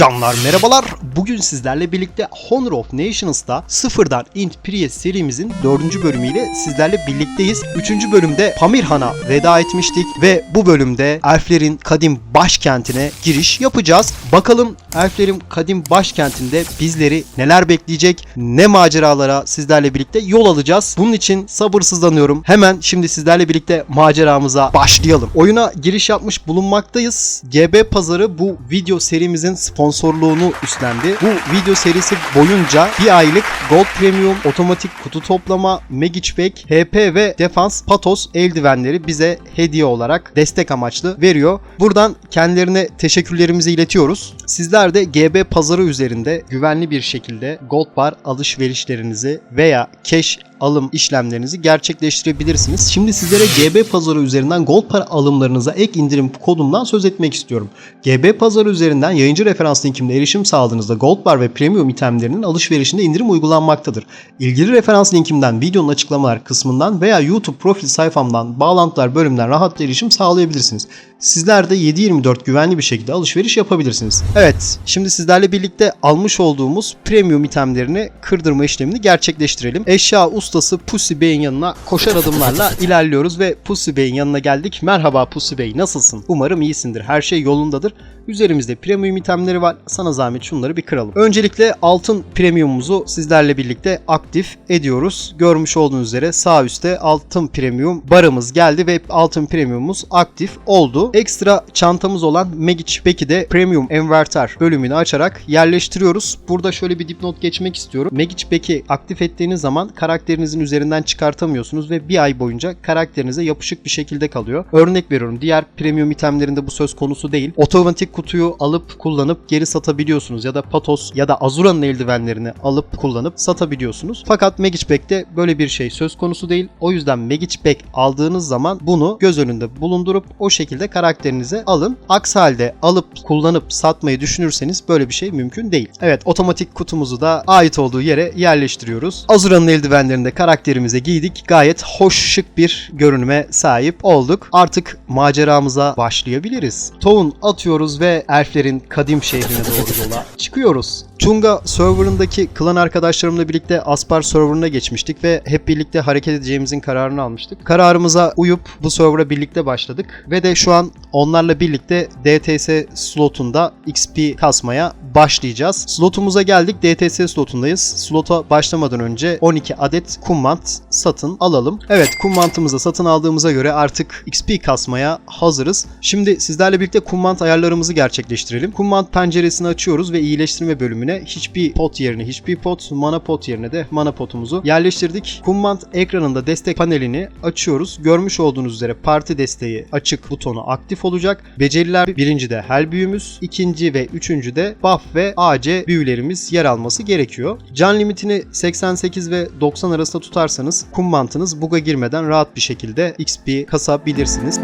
Canlar merhabalar. Bugün sizlerle birlikte Honor of Nations'ta sıfırdan Int Prius serimizin 4. bölümüyle sizlerle birlikteyiz. 3. bölümde Pamirhan'a veda etmiştik ve bu bölümde Elflerin kadim başkentine giriş yapacağız. Bakalım Elflerin kadim başkentinde bizleri neler bekleyecek, ne maceralara sizlerle birlikte yol alacağız. Bunun için sabırsızlanıyorum. Hemen şimdi sizlerle birlikte maceramıza başlayalım. Oyuna giriş yapmış bulunmaktayız. GB Pazarı bu video serimizin sponsorluğunu üstlendi. Bu video serisi boyunca bir aylık Gold Premium, otomatik kutu toplama, Magic HP ve Defans Patos eldivenleri bize hediye olarak destek amaçlı veriyor. Buradan kendilerine teşekkürlerimizi iletiyoruz. Sizler de GB Pazarı üzerinde güvenli bir şekilde Gold Bar alışverişlerinizi veya cash alım işlemlerinizi gerçekleştirebilirsiniz. Şimdi sizlere GB Pazarı üzerinden Gold para alımlarınıza ek indirim kodumdan söz etmek istiyorum. GB Pazarı üzerinden yayıncı referans linkimle erişim sağladığınızda Gold Bar ve Premium itemlerinin alışverişinde indirim uygulanmaktadır. İlgili referans linkimden videonun açıklamalar kısmından veya YouTube profil sayfamdan bağlantılar bölümünden rahatça erişim sağlayabilirsiniz. Sizler de 7-24 güvenli bir şekilde alışveriş yapabilirsiniz. Evet, şimdi sizlerle birlikte almış olduğumuz premium itemlerini kırdırma işlemini gerçekleştirelim. Eşya ustası Pussy Bey'in yanına koşar adımlarla ilerliyoruz ve Pussy Bey'in yanına geldik. Merhaba Pussy Bey, nasılsın? Umarım iyisindir. Her şey yolundadır. Üzerimizde premium itemleri var. Sana zahmet şunları bir kıralım. Öncelikle altın premiumumuzu sizlerle birlikte aktif ediyoruz. Görmüş olduğunuz üzere sağ üstte altın premium barımız geldi ve altın premiumumuz aktif oldu. Ekstra çantamız olan Magic Pack'i de premium enverter bölümünü açarak yerleştiriyoruz. Burada şöyle bir dipnot geçmek istiyorum. Magic Pack'i aktif ettiğiniz zaman karakterinizin üzerinden çıkartamıyorsunuz ve bir ay boyunca karakterinize yapışık bir şekilde kalıyor. Örnek veriyorum diğer premium itemlerinde bu söz konusu değil. Otomatik kutuyu alıp kullanıp geri satabiliyorsunuz ya da Patos ya da Azura'nın eldivenlerini alıp kullanıp satabiliyorsunuz. Fakat Magic Pack'te böyle bir şey söz konusu değil. O yüzden Magic Pack aldığınız zaman bunu göz önünde bulundurup o şekilde karakterinize alın. Aksi halde alıp kullanıp satmayı düşünürseniz böyle bir şey mümkün değil. Evet otomatik kutumuzu da ait olduğu yere yerleştiriyoruz. Azura'nın eldivenlerini de karakterimize giydik. Gayet hoş şık bir görünüme sahip olduk. Artık maceramıza başlayabiliriz. Tohum atıyoruz ve elflerin kadim şehrine doğru yola çıkıyoruz. Tunga serverındaki klan arkadaşlarımla birlikte Aspar serverına geçmiştik ve hep birlikte hareket edeceğimizin kararını almıştık. Kararımıza uyup bu server'a birlikte başladık ve de şu an onlarla birlikte DTS slotunda XP kasmaya başlayacağız. Slotumuza geldik. DTS slotundayız. Slota başlamadan önce 12 adet kummant satın alalım. Evet kummantımızı satın aldığımıza göre artık XP kasmaya hazırız. Şimdi sizlerle birlikte kummant ayarlarımızı gerçekleştirelim. Kummant penceresini açıyoruz ve iyileştirme bölümüne hiçbir pot yerine hiçbir pot, mana pot yerine de mana potumuzu yerleştirdik. Kummant ekranında destek panelini açıyoruz. Görmüş olduğunuz üzere parti desteği açık butonu aktif olacak. Beceriler birinci de hel büyümüz, ikinci ve üçüncü de buff ve AC büyülerimiz yer alması gerekiyor. Can limitini 88 ve 90 arasında tutarsanız kummantınız buga girmeden rahat bir şekilde XP kasabilirsiniz.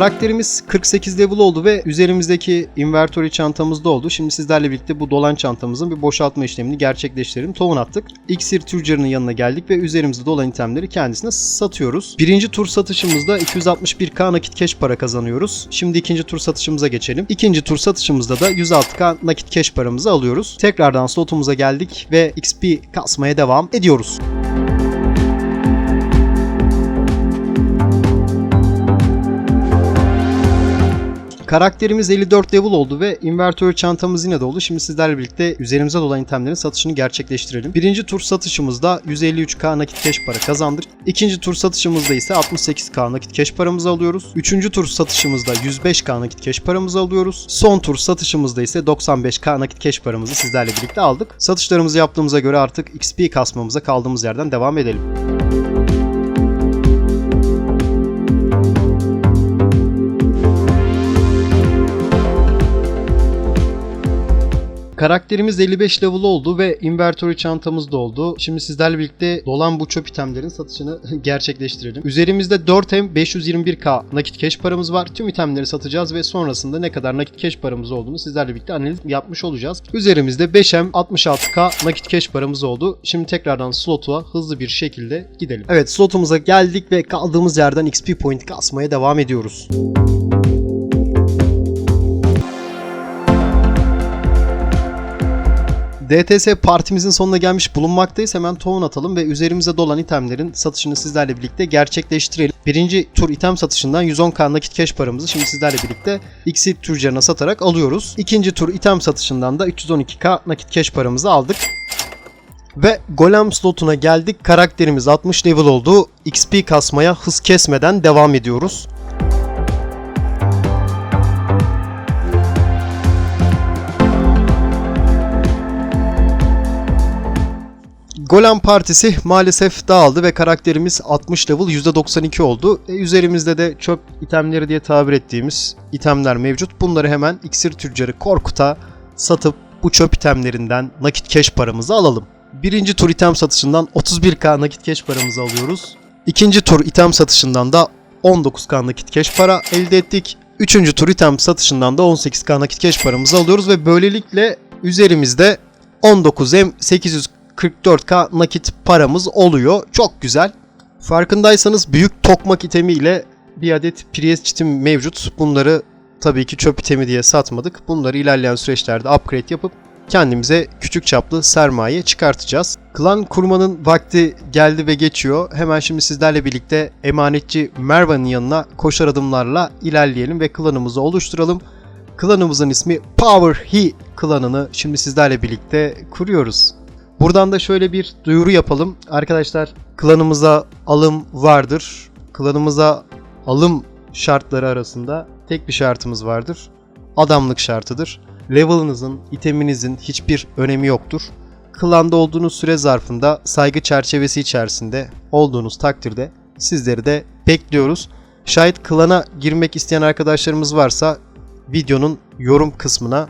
Karakterimiz 48 level oldu ve üzerimizdeki inventory çantamızda oldu. Şimdi sizlerle birlikte bu dolan çantamızın bir boşaltma işlemini gerçekleştirelim. Tohum attık. İksir Tüccar'ın yanına geldik ve üzerimizde dolan itemleri kendisine satıyoruz. Birinci tur satışımızda 261k nakit cash para kazanıyoruz. Şimdi ikinci tur satışımıza geçelim. İkinci tur satışımızda da 106k nakit cash paramızı alıyoruz. Tekrardan slotumuza geldik ve XP kasmaya devam ediyoruz. Karakterimiz 54 level oldu ve invertör çantamız yine doldu. Şimdi sizlerle birlikte üzerimize dolan itemlerin satışını gerçekleştirelim. Birinci tur satışımızda 153k nakit cash para kazandık. İkinci tur satışımızda ise 68k nakit cash paramızı alıyoruz. Üçüncü tur satışımızda 105k nakit cash paramızı alıyoruz. Son tur satışımızda ise 95k nakit cash paramızı sizlerle birlikte aldık. Satışlarımızı yaptığımıza göre artık XP kasmamıza kaldığımız yerden devam edelim. Karakterimiz 55 level oldu ve inventory çantamız da oldu. Şimdi sizlerle birlikte dolan bu çöp itemlerin satışını gerçekleştirelim. Üzerimizde 4M 521k nakit cash paramız var. Tüm itemleri satacağız ve sonrasında ne kadar nakit cash paramız olduğunu sizlerle birlikte analiz yapmış olacağız. Üzerimizde 5M 66k nakit cash paramız oldu. Şimdi tekrardan slot'a hızlı bir şekilde gidelim. Evet slotumuza geldik ve kaldığımız yerden XP point kasmaya devam ediyoruz. DTS partimizin sonuna gelmiş bulunmaktayız. Hemen tohum atalım ve üzerimize dolan itemlerin satışını sizlerle birlikte gerçekleştirelim. Birinci tur item satışından 110k nakit cash paramızı şimdi sizlerle birlikte X'i tüccarına satarak alıyoruz. İkinci tur item satışından da 312k nakit cash paramızı aldık. Ve golem slotuna geldik. Karakterimiz 60 level oldu. XP kasmaya hız kesmeden devam ediyoruz. Golem partisi maalesef dağıldı ve karakterimiz 60 level %92 oldu. E, üzerimizde de çöp itemleri diye tabir ettiğimiz itemler mevcut. Bunları hemen iksir tüccarı Korkut'a satıp bu çöp itemlerinden nakit cash paramızı alalım. Birinci tur item satışından 31k nakit cash paramızı alıyoruz. İkinci tur item satışından da 19k nakit cash para elde ettik. Üçüncü tur item satışından da 18k nakit cash paramızı alıyoruz ve böylelikle üzerimizde 19M 844k nakit paramız oluyor. Çok güzel. Farkındaysanız büyük tokmak itemi ile bir adet Priest çitim mevcut. Bunları tabii ki çöp itemi diye satmadık. Bunları ilerleyen süreçlerde upgrade yapıp kendimize küçük çaplı sermaye çıkartacağız. Klan kurmanın vakti geldi ve geçiyor. Hemen şimdi sizlerle birlikte emanetçi Mervan'ın yanına koşar adımlarla ilerleyelim ve klanımızı oluşturalım. Klanımızın ismi Power He klanını şimdi sizlerle birlikte kuruyoruz. Buradan da şöyle bir duyuru yapalım. Arkadaşlar klanımıza alım vardır. Klanımıza alım şartları arasında tek bir şartımız vardır. Adamlık şartıdır. Level'ınızın, iteminizin hiçbir önemi yoktur. Klanda olduğunuz süre zarfında saygı çerçevesi içerisinde olduğunuz takdirde sizleri de bekliyoruz. Şayet klana girmek isteyen arkadaşlarımız varsa videonun yorum kısmına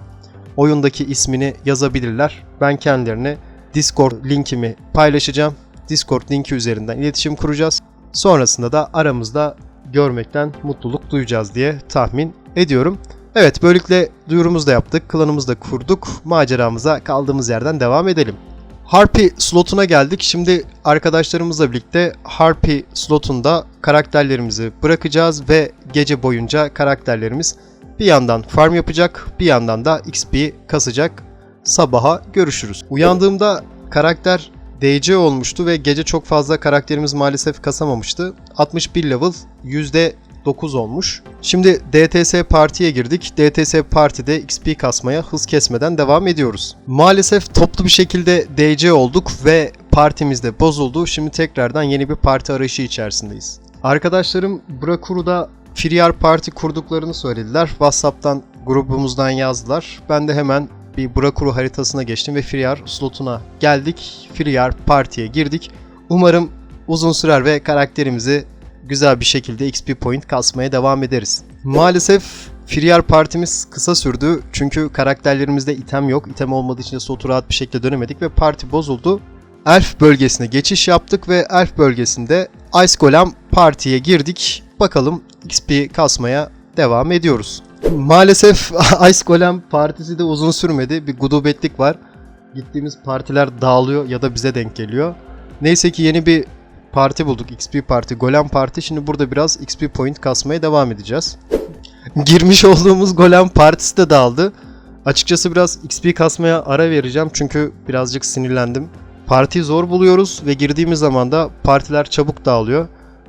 oyundaki ismini yazabilirler. Ben kendilerine Discord linkimi paylaşacağım. Discord linki üzerinden iletişim kuracağız. Sonrasında da aramızda görmekten mutluluk duyacağız diye tahmin ediyorum. Evet böylelikle duyurumuzu da yaptık. Klanımızı da kurduk. Maceramıza kaldığımız yerden devam edelim. Harpy slotuna geldik. Şimdi arkadaşlarımızla birlikte Harpy slotunda karakterlerimizi bırakacağız ve gece boyunca karakterlerimiz bir yandan farm yapacak, bir yandan da XP kasacak. Sabaha görüşürüz. Uyandığımda karakter DC olmuştu ve gece çok fazla karakterimiz maalesef kasamamıştı. 61 level %9 olmuş. Şimdi DTS partiye girdik. DTS partide XP kasmaya hız kesmeden devam ediyoruz. Maalesef toplu bir şekilde DC olduk ve partimiz de bozuldu. Şimdi tekrardan yeni bir parti arayışı içerisindeyiz. Arkadaşlarım Brakuru'da Free Parti kurduklarını söylediler. WhatsApp'tan grubumuzdan yazdılar. Ben de hemen bir Brakuru haritasına geçtim ve Free slotuna geldik. Free partiye girdik. Umarım uzun sürer ve karakterimizi güzel bir şekilde XP point kasmaya devam ederiz. Maalesef Free partimiz kısa sürdü çünkü karakterlerimizde item yok. İtem olmadığı için de slotu rahat bir şekilde dönemedik ve parti bozuldu. Elf bölgesine geçiş yaptık ve Elf bölgesinde Ice Golem partiye girdik. Bakalım XP kasmaya devam ediyoruz. Maalesef Ice Golem partisi de uzun sürmedi. Bir gudubetlik var. Gittiğimiz partiler dağılıyor ya da bize denk geliyor. Neyse ki yeni bir parti bulduk. XP parti, Golem parti. Şimdi burada biraz XP point kasmaya devam edeceğiz. Girmiş olduğumuz Golem partisi de dağıldı. Açıkçası biraz XP kasmaya ara vereceğim çünkü birazcık sinirlendim. Parti zor buluyoruz ve girdiğimiz zaman da partiler çabuk dağılıyor.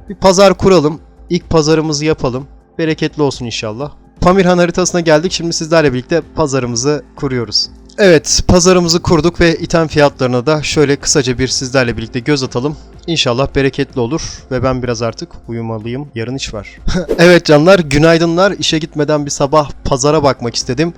Bir pazar kuralım. İlk pazarımızı yapalım. Bereketli olsun inşallah. Pamirhan haritasına geldik. Şimdi sizlerle birlikte pazarımızı kuruyoruz. Evet, pazarımızı kurduk ve item fiyatlarına da şöyle kısaca bir sizlerle birlikte göz atalım. İnşallah bereketli olur ve ben biraz artık uyumalıyım. Yarın iş var. evet canlar, günaydınlar. İşe gitmeden bir sabah pazara bakmak istedim.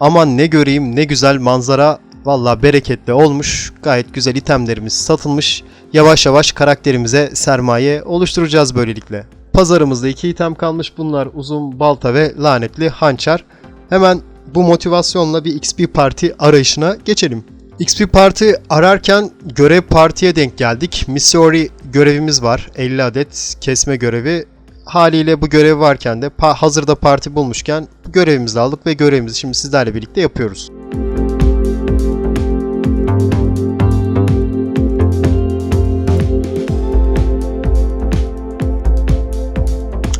Aman ne göreyim, ne güzel manzara. Valla bereketli olmuş. Gayet güzel itemlerimiz satılmış. Yavaş yavaş karakterimize sermaye oluşturacağız böylelikle. Pazarımızda iki item kalmış. Bunlar uzun balta ve lanetli hançer. Hemen bu motivasyonla bir XP parti arayışına geçelim. XP parti ararken görev partiye denk geldik. Missouri görevimiz var. 50 adet kesme görevi. Haliyle bu görev varken de hazırda parti bulmuşken bu görevimizi aldık ve görevimizi şimdi sizlerle birlikte yapıyoruz.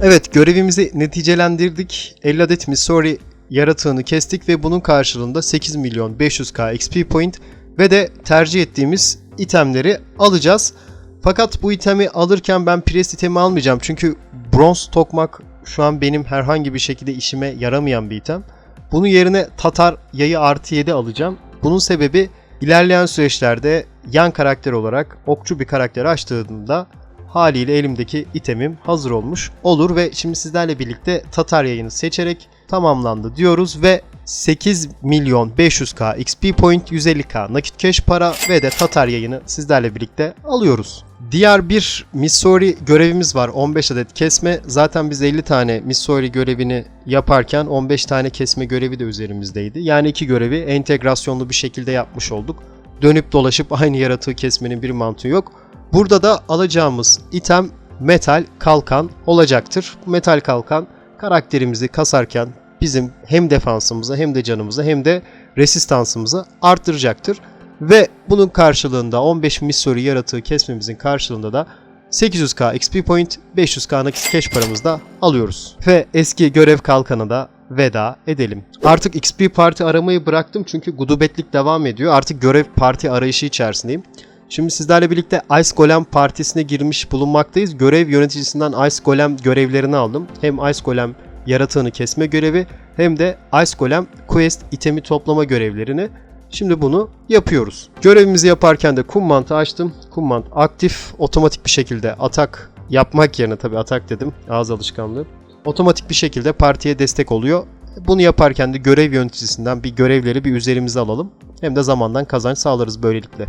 Evet görevimizi neticelendirdik. 50 adet Missouri yaratığını kestik ve bunun karşılığında 8 milyon 500k XP point ve de tercih ettiğimiz itemleri alacağız. Fakat bu itemi alırken ben Priest itemi almayacağım. Çünkü bronz tokmak şu an benim herhangi bir şekilde işime yaramayan bir item. Bunun yerine Tatar yayı artı 7 alacağım. Bunun sebebi ilerleyen süreçlerde yan karakter olarak okçu bir karakter açtığımda haliyle elimdeki itemim hazır olmuş olur ve şimdi sizlerle birlikte Tatar yayını seçerek tamamlandı diyoruz ve 8 milyon 500k XP point 150k nakit cash para ve de Tatar yayını sizlerle birlikte alıyoruz. Diğer bir Missouri görevimiz var 15 adet kesme. Zaten biz 50 tane Missouri görevini yaparken 15 tane kesme görevi de üzerimizdeydi. Yani iki görevi entegrasyonlu bir şekilde yapmış olduk. Dönüp dolaşıp aynı yaratığı kesmenin bir mantığı yok. Burada da alacağımız item metal kalkan olacaktır. Metal kalkan karakterimizi kasarken bizim hem defansımıza hem de canımıza hem de resistansımızı arttıracaktır. Ve bunun karşılığında 15 Missouri yaratığı kesmemizin karşılığında da 800k XP point, 500k nakit cash paramızı da alıyoruz. Ve eski görev kalkanı da veda edelim. Artık XP parti aramayı bıraktım çünkü gudubetlik devam ediyor. Artık görev parti arayışı içerisindeyim. Şimdi sizlerle birlikte Ice Golem partisine girmiş bulunmaktayız. Görev yöneticisinden Ice Golem görevlerini aldım. Hem Ice Golem yaratığını kesme görevi hem de Ice Golem Quest itemi toplama görevlerini. Şimdi bunu yapıyoruz. Görevimizi yaparken de Command'ı açtım. Command aktif, otomatik bir şekilde atak yapmak yerine tabi atak dedim ağız alışkanlığı. Otomatik bir şekilde partiye destek oluyor. Bunu yaparken de görev yöneticisinden bir görevleri bir üzerimize alalım. Hem de zamandan kazanç sağlarız böylelikle.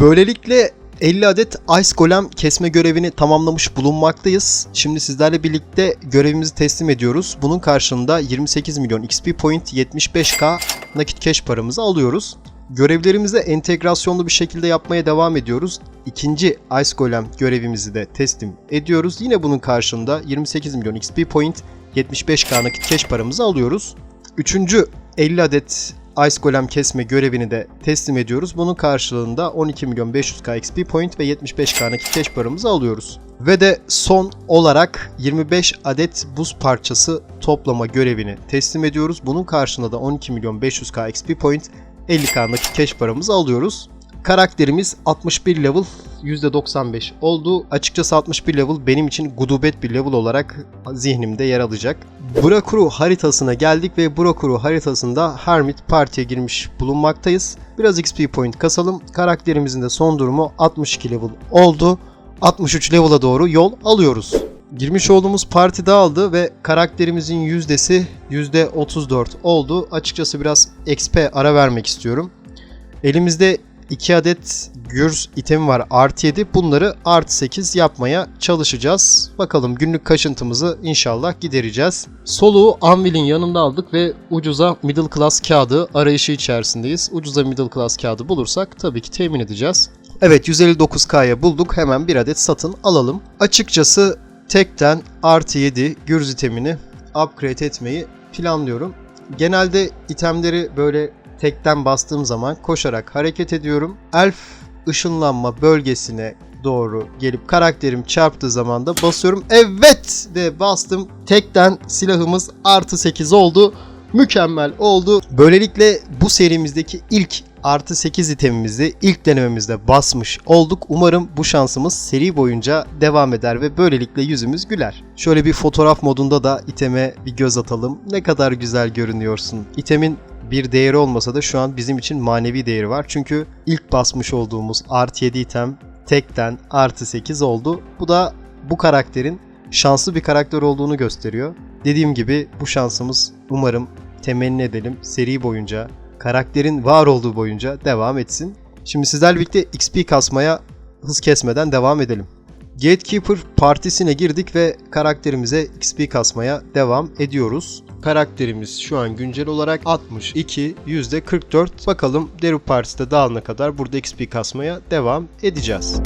Böylelikle 50 adet Ice Golem kesme görevini tamamlamış bulunmaktayız. Şimdi sizlerle birlikte görevimizi teslim ediyoruz. Bunun karşılığında 28 milyon XP point 75k nakit cash paramızı alıyoruz. Görevlerimizi entegrasyonlu bir şekilde yapmaya devam ediyoruz. İkinci Ice Golem görevimizi de teslim ediyoruz. Yine bunun karşılığında 28 milyon XP point 75k nakit cash paramızı alıyoruz. Üçüncü 50 adet Ice Golem kesme görevini de teslim ediyoruz. Bunun karşılığında 12 milyon 500k XP point ve 75k nakit cash paramızı alıyoruz. Ve de son olarak 25 adet buz parçası toplama görevini teslim ediyoruz. Bunun karşılığında da 12 milyon 500k XP point 50k nakit cash paramızı alıyoruz. Karakterimiz 61 level %95 oldu. Açıkçası 61 level benim için gudubet bir level olarak zihnimde yer alacak. Burakuru haritasına geldik ve Burakuru haritasında Hermit partiye girmiş bulunmaktayız. Biraz XP point kasalım. Karakterimizin de son durumu 62 level oldu. 63 level'a doğru yol alıyoruz. Girmiş olduğumuz parti dağıldı ve karakterimizin yüzdesi %34 oldu. Açıkçası biraz XP ara vermek istiyorum. Elimizde 2 adet Gürz itemi var artı 7. Bunları artı 8 yapmaya çalışacağız. Bakalım günlük kaşıntımızı inşallah gidereceğiz. Soluğu Anvil'in yanında aldık ve ucuza middle class kağıdı arayışı içerisindeyiz. Ucuza middle class kağıdı bulursak tabii ki temin edeceğiz. Evet 159K'ya bulduk. Hemen bir adet satın alalım. Açıkçası tekten artı 7 Gürz itemini upgrade etmeyi planlıyorum. Genelde itemleri böyle tekten bastığım zaman koşarak hareket ediyorum. Elf ışınlanma bölgesine doğru gelip karakterim çarptığı zaman da basıyorum. Evet de bastım. Tekten silahımız artı 8 oldu. Mükemmel oldu. Böylelikle bu serimizdeki ilk artı 8 itemimizi ilk denememizde basmış olduk. Umarım bu şansımız seri boyunca devam eder ve böylelikle yüzümüz güler. Şöyle bir fotoğraf modunda da iteme bir göz atalım. Ne kadar güzel görünüyorsun. İtemin bir değeri olmasa da şu an bizim için manevi değeri var. Çünkü ilk basmış olduğumuz artı 7 item tekten artı 8 oldu. Bu da bu karakterin şanslı bir karakter olduğunu gösteriyor. Dediğim gibi bu şansımız umarım temenni edelim. Seri boyunca, karakterin var olduğu boyunca devam etsin. Şimdi sizlerle birlikte XP kasmaya hız kesmeden devam edelim. Gatekeeper partisine girdik ve karakterimize XP kasmaya devam ediyoruz. Karakterimiz şu an güncel olarak 62, %44. Bakalım Deru Partisi'de dağılana kadar burada XP kasmaya devam edeceğiz.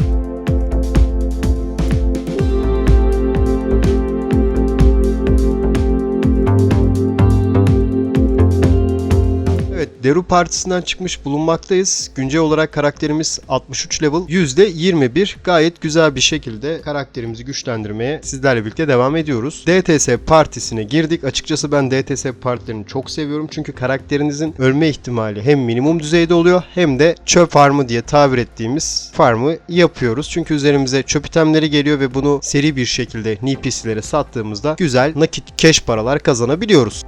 Deru Partisi'nden çıkmış bulunmaktayız. Güncel olarak karakterimiz 63 level, %21. Gayet güzel bir şekilde karakterimizi güçlendirmeye sizlerle birlikte devam ediyoruz. DTS Partisi'ne girdik. Açıkçası ben DTS partilerini çok seviyorum. Çünkü karakterinizin ölme ihtimali hem minimum düzeyde oluyor hem de çöp farmı diye tabir ettiğimiz farmı yapıyoruz. Çünkü üzerimize çöp itemleri geliyor ve bunu seri bir şekilde NPC'lere sattığımızda güzel nakit cash paralar kazanabiliyoruz.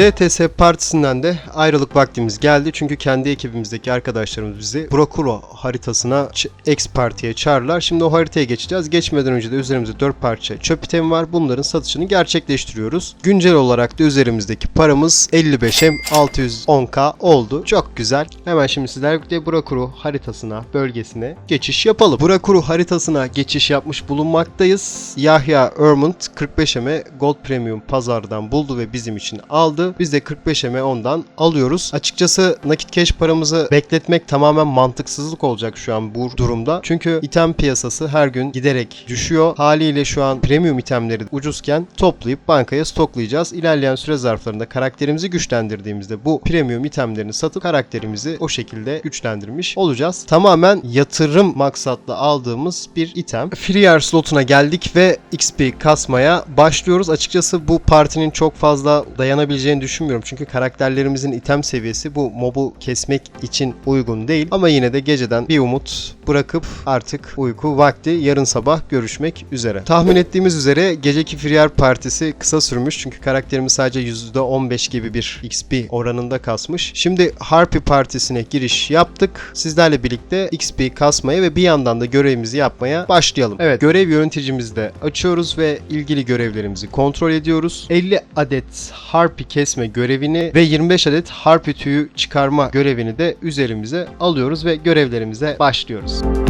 DTS partisinden de ayrılık vaktimiz geldi. Çünkü kendi ekibimizdeki arkadaşlarımız bizi Brokuro haritasına X partiye çağırırlar. Şimdi o haritaya geçeceğiz. Geçmeden önce de üzerimizde 4 parça çöp itemi var. Bunların satışını gerçekleştiriyoruz. Güncel olarak da üzerimizdeki paramız 55M 610K oldu. Çok güzel. Hemen şimdi sizlerle Brokuro haritasına, bölgesine geçiş yapalım. Brokuro haritasına geçiş yapmış bulunmaktayız. Yahya Ermont 45M'e Gold Premium pazardan buldu ve bizim için aldı. Biz de 45M'e ondan alıyoruz. Açıkçası nakit cash paramızı bekletmek tamamen mantıksızlık olacak şu an bu durumda. Çünkü item piyasası her gün giderek düşüyor. Haliyle şu an premium itemleri ucuzken toplayıp bankaya stoklayacağız. İlerleyen süre zarflarında karakterimizi güçlendirdiğimizde bu premium itemlerini satıp karakterimizi o şekilde güçlendirmiş olacağız. Tamamen yatırım maksatlı aldığımız bir item. Freer slotuna geldik ve XP kasmaya başlıyoruz. Açıkçası bu partinin çok fazla dayanabileceğini düşünmüyorum. Çünkü karakterlerimizin item seviyesi bu mobu kesmek için uygun değil. Ama yine de geceden bir umut bırakıp artık uyku vakti yarın sabah görüşmek üzere. Tahmin ettiğimiz üzere geceki Freer partisi kısa sürmüş. Çünkü karakterimiz sadece %15 gibi bir XP oranında kasmış. Şimdi Harpy partisine giriş yaptık. Sizlerle birlikte XP kasmaya ve bir yandan da görevimizi yapmaya başlayalım. Evet görev yöneticimizi de açıyoruz ve ilgili görevlerimizi kontrol ediyoruz. 50 adet Harpy kesme görevini ve 25 adet Harpy tüyü çıkarma görevini de üzerimize alıyoruz ve görevlerimize başlıyoruz. Podcast.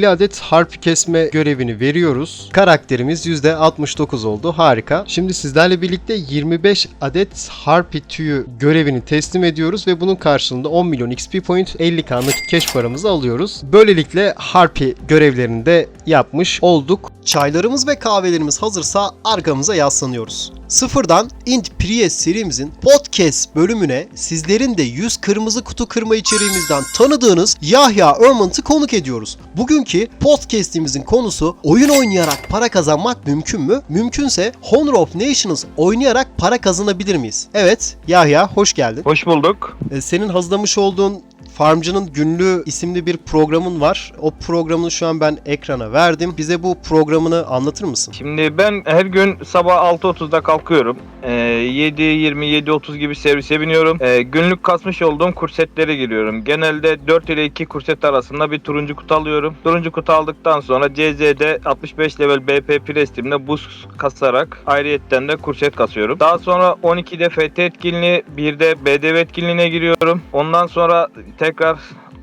...50 adet harp kesme görevini veriyoruz. Karakterimiz %69 oldu. Harika. Şimdi sizlerle birlikte 25 adet harpi tüyü görevini teslim ediyoruz... ...ve bunun karşılığında 10 milyon XP point 50k nakit cash paramızı alıyoruz. Böylelikle harpi görevlerini de yapmış olduk. Çaylarımız ve kahvelerimiz hazırsa arkamıza yaslanıyoruz. Sıfırdan Int Prius serimizin podcast bölümüne sizlerin de 100 kırmızı kutu kırma içeriğimizden tanıdığınız Yahya Ermant'ı konuk ediyoruz. Bugünkü podcast'imizin konusu oyun oynayarak para kazanmak mümkün mü? Mümkünse Honor of Nations oynayarak para kazanabilir miyiz? Evet Yahya hoş geldin. Hoş bulduk. Ee, Senin hazırlamış olduğun Farmcının Günlüğü isimli bir programın var. O programını şu an ben ekrana verdim. Bize bu programını anlatır mısın? Şimdi ben her gün sabah 6.30'da kalkıyorum. Ee, 7.20, 7.30 gibi servise biniyorum. Ee, günlük kasmış olduğum kursetlere giriyorum. Genelde 4 ile 2 kurset arasında bir turuncu kutu alıyorum. Turuncu kutu aldıktan sonra CZ'de 65 level BP Prestim'de buz kasarak ayrıyetten de kurset kasıyorum. Daha sonra 12'de FT etkinliği, 1'de BDV etkinliğine giriyorum. Ondan sonra tekrar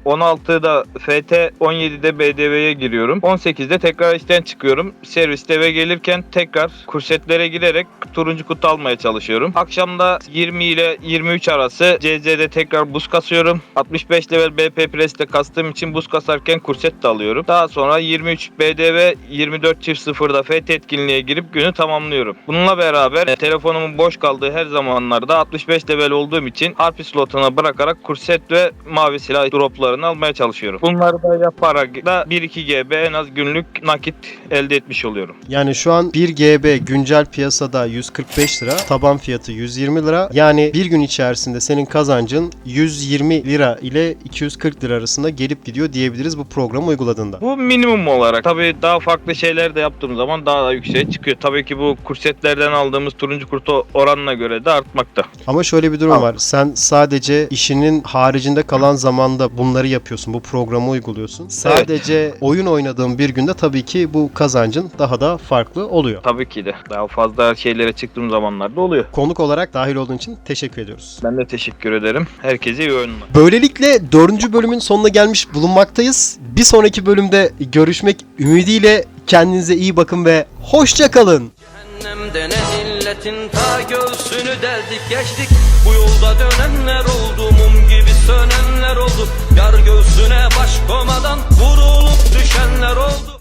16'da FT, 17'de BDV'ye giriyorum. 18'de tekrar işten çıkıyorum. Serviste eve gelirken tekrar kursetlere girerek turuncu kutu almaya çalışıyorum. Akşamda 20 ile 23 arası CZ'de tekrar buz kasıyorum. 65 level BP Press'te kastığım için buz kasarken kurset de alıyorum. Daha sonra 23 BDV 24 çift 0'da FT etkinliğe girip günü tamamlıyorum. Bununla beraber telefonumun boş kaldığı her zamanlarda 65 level olduğum için harpi slotuna bırakarak kurset ve mavi silah droplarını kadarını almaya çalışıyorum. Bunları da yaparak da 1-2 GB en az günlük nakit elde etmiş oluyorum. Yani şu an 1 GB güncel piyasada 145 lira, taban fiyatı 120 lira. Yani bir gün içerisinde senin kazancın 120 lira ile 240 lira arasında gelip gidiyor diyebiliriz bu programı uyguladığında. Bu minimum olarak. Tabii daha farklı şeyler de yaptığım zaman daha da yükseğe çıkıyor. Tabii ki bu kursetlerden aldığımız turuncu kurt oranına göre de artmakta. Ama şöyle bir durum Tamam. var. Sen sadece işinin haricinde kalan zamanda bunları yapıyorsun. Bu programı uyguluyorsun. Sadece oyun oynadığın bir günde tabii ki bu kazancın daha da farklı oluyor. Tabii ki de. Daha fazla şeylere çıktığım zamanlarda oluyor. Konuk olarak dahil olduğun için teşekkür ediyoruz. Ben de teşekkür ederim. Herkese iyi oyunlar. Böylelikle dördüncü bölümün sonuna gelmiş bulunmaktayız. Bir sonraki bölümde görüşmek ümidiyle kendinize iyi bakın ve hoşça kalın. Cehennemde ne illetin ta göğsünü deldik geçtik Bu yolda dönenler oldu mum Yüzüne başkomadan vurulup düşenler oldu.